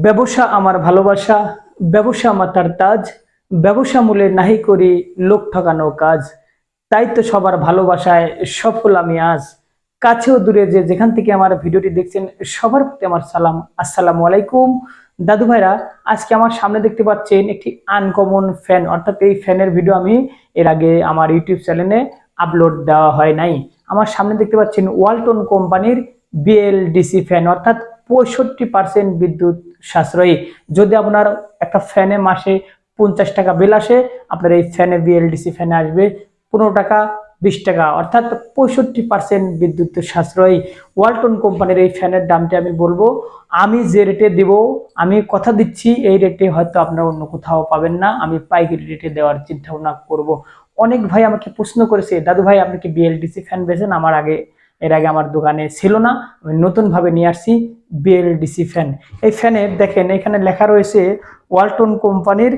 ব্যবসা আমার ভালোবাসা, ব্যবসা আমার তার তাজ, ব্যবসা মূলে নাহি করি লোক ঠকানো কাজ। তাই তো সবার ভালোবাসায় সফল আমি আজ। কাছেও দূরে যে যেখান থেকে আমার ভিডিওটি দেখছেন, সবার প্রতি আমার সালাম। আসসালামু আলাইকুম। দাদু ভাইরা, আজকে আমার সামনে দেখতে পাচ্ছেন একটি আনকমন ফ্যান অর্থাৎ এই ফ্যানের ভিডিও আমি এর আগে আমার ইউটিউব চ্যানেলে আপলোড দেওয়া হয় নাই। আমার সামনে দেখতে পাচ্ছেন ওয়ালটন কোম্পানির বিএলডিসি ফ্যান অর্থাৎ পঁয়ষট্টি পার্সেন্ট বিদ্যুৎ সাশ্রয়ী। যদি আপনার একটা ফ্যানে মাসে পঞ্চাশ টাকা বিল আসে, আপনার এই ফ্যানে বিএলডিসি ফ্যানে আসবে পনেরো টাকা, বিশ টাকা। অর্থাৎ পঁয়ষট্টি পার্সেন্ট বিদ্যুৎ সাশ্রয়ী। ওয়ালটন কোম্পানির এই ফ্যানের দামটি আমি বলব, আমি যে রেটে দেব, আমি কথা দিচ্ছি, এই রেটে হয়তো আপনারা অন্য কোথাও পাবেন না। আমি পাইকারি রেটে দেওয়ার চিন্তা ভাবনা করব। অনেক ভাই আমাকে প্রশ্ন করেছে দাদু ভাই আপনি কি বিএলডিসি ফ্যান বেছেন আমার আগে এর আগে আমার দোকানে ছিল না, আমি নতুনভাবে নিয়ে আসছি বিএলডিসি ফ্যান এই ফ্যানের দেখেন, এখানে লেখা রয়েছে ওয়ালটন কোম্পানির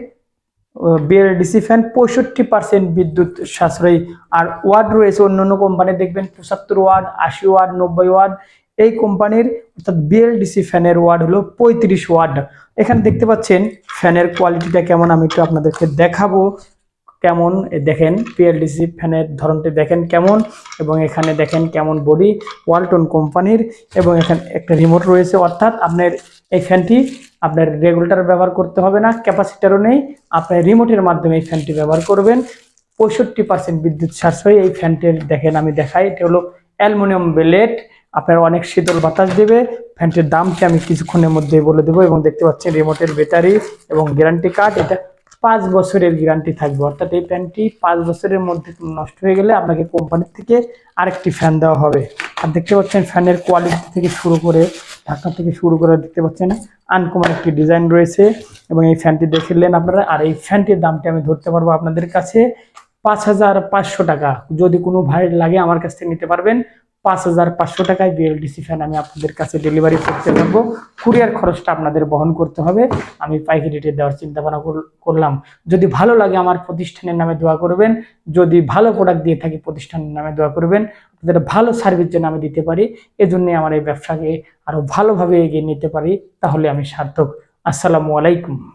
বিএলডিসি ফ্যান পঁয়ষট্টি পার্সেন্ট বিদ্যুৎ সাশ্রয়ী। আর ওয়ার্ড রয়েছে অন্য অন্য কোম্পানি, দেখবেন পঁচাত্তর ওয়ার্ড, আশি ওয়ার্ড, নব্বই ওয়ার্ড। এই কোম্পানির, অর্থাৎ বিএলডিসি ফ্যানের ওয়ার্ড হলো পঁয়ত্রিশ ওয়ার্ড। এখানে দেখতে পাচ্ছেন ফ্যানের কোয়ালিটিটা কেমন, আমি একটু আপনাদেরকে দেখাবো। কেমন? দেখেন পিএলডিসি ফ্যানের ধরনটি দেখেন কেমন এবং এখানে দেখেন কেমন বডি ওয়ালটন কোম্পানির এবং এখানে একটা রিমোট রয়েছে। অর্থাৎ আপনার এই ফ্যানটি আপনার রেগুলেটর ব্যবহার করতে হবে না, ক্যাপাসিটারও নেই। আপনার রিমোটের মাধ্যমে এই ফ্যানটি ব্যবহার করবেন। পঁয়ষট্টি পার্সেন্ট বিদ্যুৎ সাশ্রয়ী এই ফ্যানটির দেখেন আমি দেখাই, এটা হলো অ্যালুমিনিয়াম বেলেট আপনার অনেক শীতল বাতাস দেবে। ফ্যানটির দামটি আমি কিছুক্ষণের মধ্যে বলে দেবো এবং দেখতে পাচ্ছেন রিমোটের ব্যাটারি এবং গ্যারান্টি কার্ড এটা পাঁচ বছরের গ্যারান্টি থাকবে। অর্থাৎ এই ফ্যানটি পাঁচ বছরের মধ্যে নষ্ট হয়ে গেলে আপনাকে কোম্পানির থেকে আরেকটি ফ্যান দেওয়া হবে। আর দেখতে পাচ্ছেন ফ্যানের কোয়ালিটি থেকে শুরু করে, ঢাকা থেকে শুরু করে দেখতে পাচ্ছেন আনকমন একটি ডিজাইন রয়েছে। এবং এই ফ্যানটি দেখলেন আপনারা। আর এই ফ্যানটির দামটি আমি ধরতে পারব আপনাদের কাছে পাঁচ হাজার পাঁচশো টাকা। যদি কোনো ভাই লাগে আমার কাছ থেকে নিতে পারবেন। পাঁচ হাজার পাঁচশো টাকায় বিএলডিসি ফ্যান আমি আপনাদের কাছে ডেলিভারি করতে পারব। কুরিয়ার খরচটা আপনাদের বহন করতে হবে। আমি পাইকারি রেটে দেওয়ার চিন্তা ভাবনা কর- করলাম। যদি ভালো লাগে আমার প্রতিষ্ঠানের নামে দোয়া করবেন। যদি ভালো প্রোডাক্ট দিয়ে থাকি প্রতিষ্ঠানের নামে দোয়া করবেন। আপনাদের ভালো সার্ভিস যেন আমি দিতে পারি এজন্যই আমার এই ব্যবসাকে আরও ভালোভাবে এগিয়ে নিতে পারি, তাহলে আমি সার্থক। আসসালামু আলাইকুম।